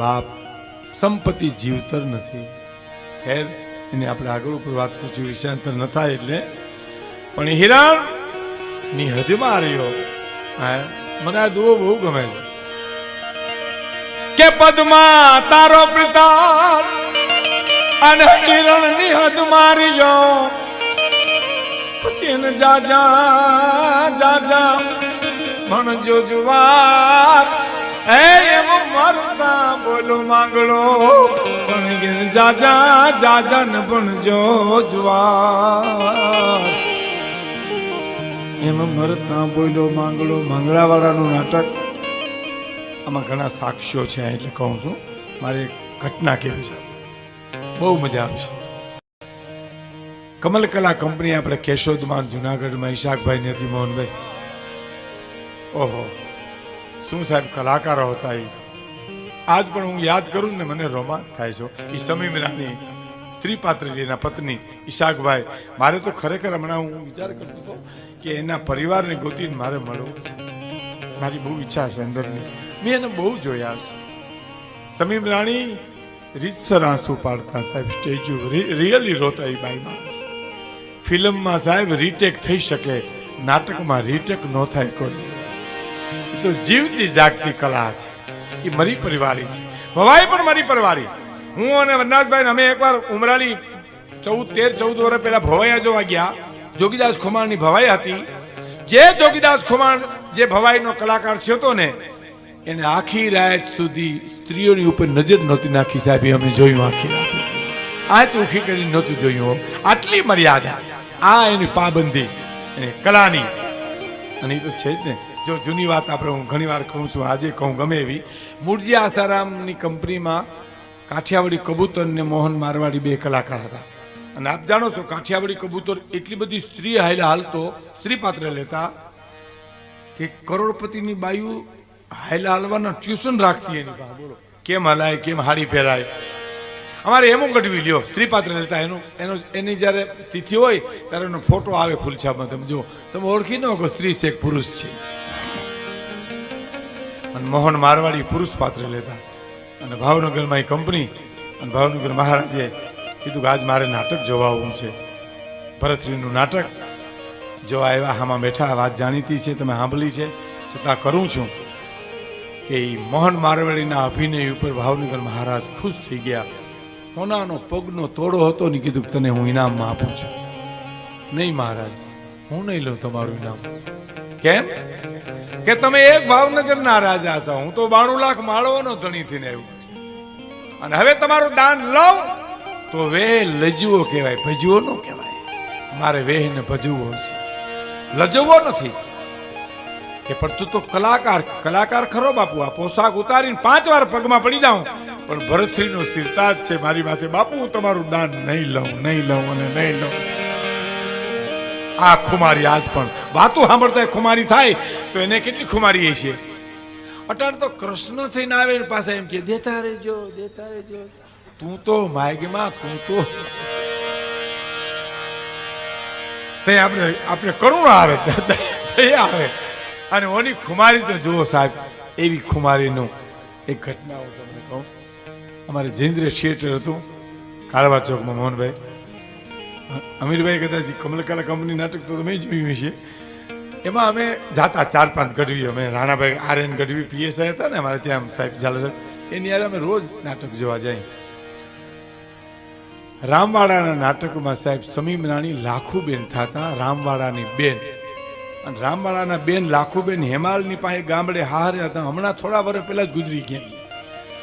બાપ સંપત્તિ જીવતર નથી. ખેર, એને આપણે આગળ ઉપર વાત કરશું વિષયાંતર ન થાય એટલે. પણ હિરાણની હદમાં રહ્યો. મને આ દુઓ બહુ ગમે છે. કે પદમાં તારો પ્રતાપ અને હિરણની હદ માર્યો પછી એને જા જા જા જા હે એમ મરતા બોલો માંગડો પણ કે જા જા જા જા ને ભણજો જુવાર એમ મરતા બોલો નાટક આમાં ઘણા સાક્ષ્યો છે, એટલે કહું છું, મારે ઘટના કેવી છે. બહુ મજા આવશે કમલકલા કંપની આપણે કેશોદમાં, જુનાગઢમાં, ઈશાકભાઈ નથી મોહનભાઈ. ઓહો. શું સાહેબ કલાકારો હતા એ? આજ પણ હું યાદ કરું ને મને રોમાંચ થાય છે. એ સમી મીરાની સ્ત્રી પાત્રલીના પત્ની ઈશાકભાઈ. મારે તો ખરેખર હમણાં હું વિચાર કરતો હતો કે એના પરિવારને ગોતીને મારે મળવું મારી બહુ ઈચ્છા છે અંદરની. મેં એને બહુ જોયા છે. સમીમ રાણી રીતસર આંસુ પાડતા સાહેબ, સ્ટેચ્યુ રિયલી રોતા એ બાઈ માણસ. ફિલ્મમાં સાહેબ રીટેક થઈ શકે, નાટકમાં રીટેક ન થાય કોઈ. તો જીવતી જાગતી કલા છે, એ મારી પરિવારી છે. ભવાઈ પણ મારી પરિવારી. હું અને વનરાજભાઈ અમે એકવાર ઉમરાલી ચૌદ, તેર, ચૌદ વર્ષ પહેલા ભવાઈયા જોવા ગયા. જોગીદાસ ખુમાણની ભવાઈ હતી. જે જોગીદાસ ખુમાણ જે ભવાઈનો કલાકાર થયો હતો ને, એને આખી રાત સુધી સ્ત્રીઓની ઉપર નજર નહોતી નાખી સાહેબ અમે જોયું આખી રાત આ ચોખ્ખી કરી નહોતું જોયું. આટલી મર્યાદા. આ એની પાબંદી, એની કલાની. અને એ તો છે જ ને જો જૂની વાત આપણે હું ઘણી વાર કહું છું, આજે કહું ગમે એવી. મૂળજી આસારામની કંપનીમાં કાઠિયાવાડી કબૂતર ને મોહન મારવાડી બે કલાકાર હતા. અને આપ જાણો છો, કાઠિયાવાડી કબૂતર એટલી બધી સ્ત્રી હાલ હાલતો, સ્ત્રી પાત્ર લેતા કે કરોડપતિની બાયુ હાયલા હાલવાના ટ્યુશન રાખતી એની પાસે. બોલો, કેમ હલાય, કેમ હાડી પહેરાય અમારે એમ ગઢવી લ્યો, સ્ત્રી પાત્ર લેતા, એનું, એનો, એની જ્યારે તિથિ હોય, ત્યારે એનો ફોટો આવે ફૂલછાપમાં તમે જો તમે ઓળખી ન કે સ્ત્રી છે કે પુરુષ છે. અને મોહન મારવાડી પુરુષ પાત્ર લેતા. અને ભાવનગરમાં એ કંપની અને ભાવનગર મહારાજે કીધું કે આજ મારે નાટક જોવા આવવું છે. ભરતરીનું નાટક જો આવ્યા, આમાં બેઠા વાત જાણીતી છે, તમે સાંભળી છે. છતાં કરું છું કે એ મોહન મારવાડીના અભિનય ઉપર ભાવનગર મહારાજ ખુશ થઈ ગયા. સોનાનો પગનો તોડો હતો ને કીધું કે તને હું ઇનામમાં આપું છું. નહીં મહારાજ, હું નહીં લઉં તમારું ઇનામ. કેમ? કે તમે એક ભાવનગરના રાજા છો. હું તો બાણું લાખ માળવાનો ધણી થઈને આવ્યો છું. અને હવે તમારું દાન લઉં તો વેહ લજવો કહેવાય ભજવો ન કહેવાય. મારે વેહ ને ભજવો છે. લજવો નથી. કે પણ તું તો કલાકાર કલાકાર ખરો બાપુ. આ પોશાક ઉતારીને પાંચ વાર પગમાં પડી જાઉં. પણ ભરતશ્રીનો સ્થિરતા જ છે. મારી માથે, બાપુ, હું તમારું દાન નહીં લઉં નહીં લઉં અને નહીં લઉં. આ ખુમારી આજ પણ. વાતું સાંભળતા ખુમારી થાય. તો એને કેટલી ખુમારી છે અટાણ તો કૃષ્ણ થઈને આવે ને પાસે એમ કે, દેતા રહેજો દેતા રહેજો. તું તો માયગમાં તું તો તે આપણે આપણે કરુણા આવે દયા આવે. અને ઓની ખુમારી તો જુઓ સાહેબ, એવી ખુમારીનું એક ઘટના હું તમને કહું. અમારે જૈન્દ્ર થિયેટર હતું, કાળવા ચોકમાં મોહનભાઈ. અમીરભાઈ કદાચ કમલકલા કંપની નાટક તો તમે જોયું હશે. એમાં અમે જાતા ચાર પાંચ ગઢવી, અમે Ranabhai R N Gadhvi PSI હતા ને, અમારે ત્યાં સાહેબ ઝાલા સાહેબ. એની યારે અમે રોજ નાટક જોવા જાય. રામવાડાના નાટકમાં સાહેબ સમીમ રાણી લાખુબેન થતા, રામવાડાની બેન. અને રામવાડાના બેન લાખુબેન હેમાલની પાસે ગામડે હારે હતા, હમણાં થોડા વર્ષ પહેલા જ ગુજરી ગયા.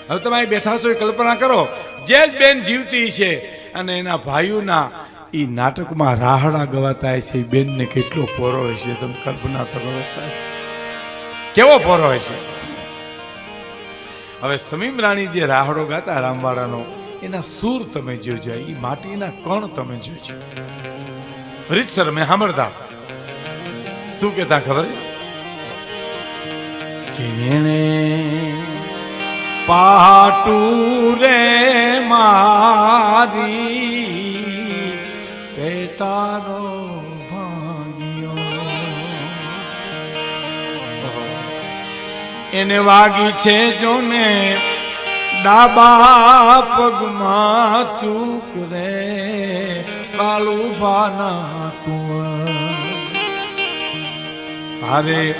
હવે તમે અહીં બેઠા છો એ કલ્પના કરો. જે જ બેન જીવતી છે અને એના ભાઈઓના એ નાટકમાં રાહડા ગવાતા છે બેનને કેટલો પોરો હોય છે, તમે કલ્પના કરો કેવો પોરો હોય છે? હવે સમીમ રાણી જે રાહડો ગાતા રામવાડાનો, એના સૂર તમે જોજો એ માટીના કણ તમે જોજો. રીતસર મેં સાંભળતા. શું કહેતા ખબર? કેણે પાટુ રે મારી એને વાગી છે જોને. ડાબા પગમાં ચૂક રે. કાળું ભાના કુંવર. તારે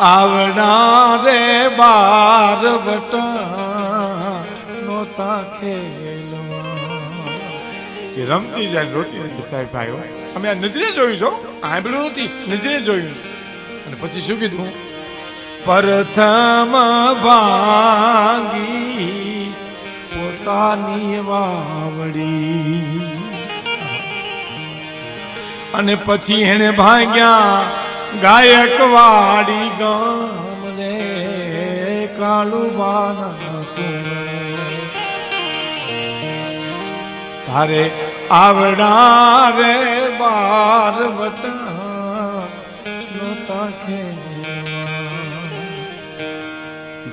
આવડા રે બાર વટા નોતા ખેલવા. રમતી જાય ને રોતી નથી સાહેબ ભાઈઓ અમે આ નજરે જોયું છો આંબળું નથી, નજરે જોયું છે. અને પછી શું કીધું? પ્રથમ ભાંગી પોતાની વાવડી અને પછી એને ભાગ્યા ગાયક વાડી ગામને કાળુબાના. તારે આવડા રે બાર વટા નોતા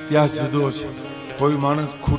ઇતિહાસ જુદો છે. કોઈ માણસ ખૂટી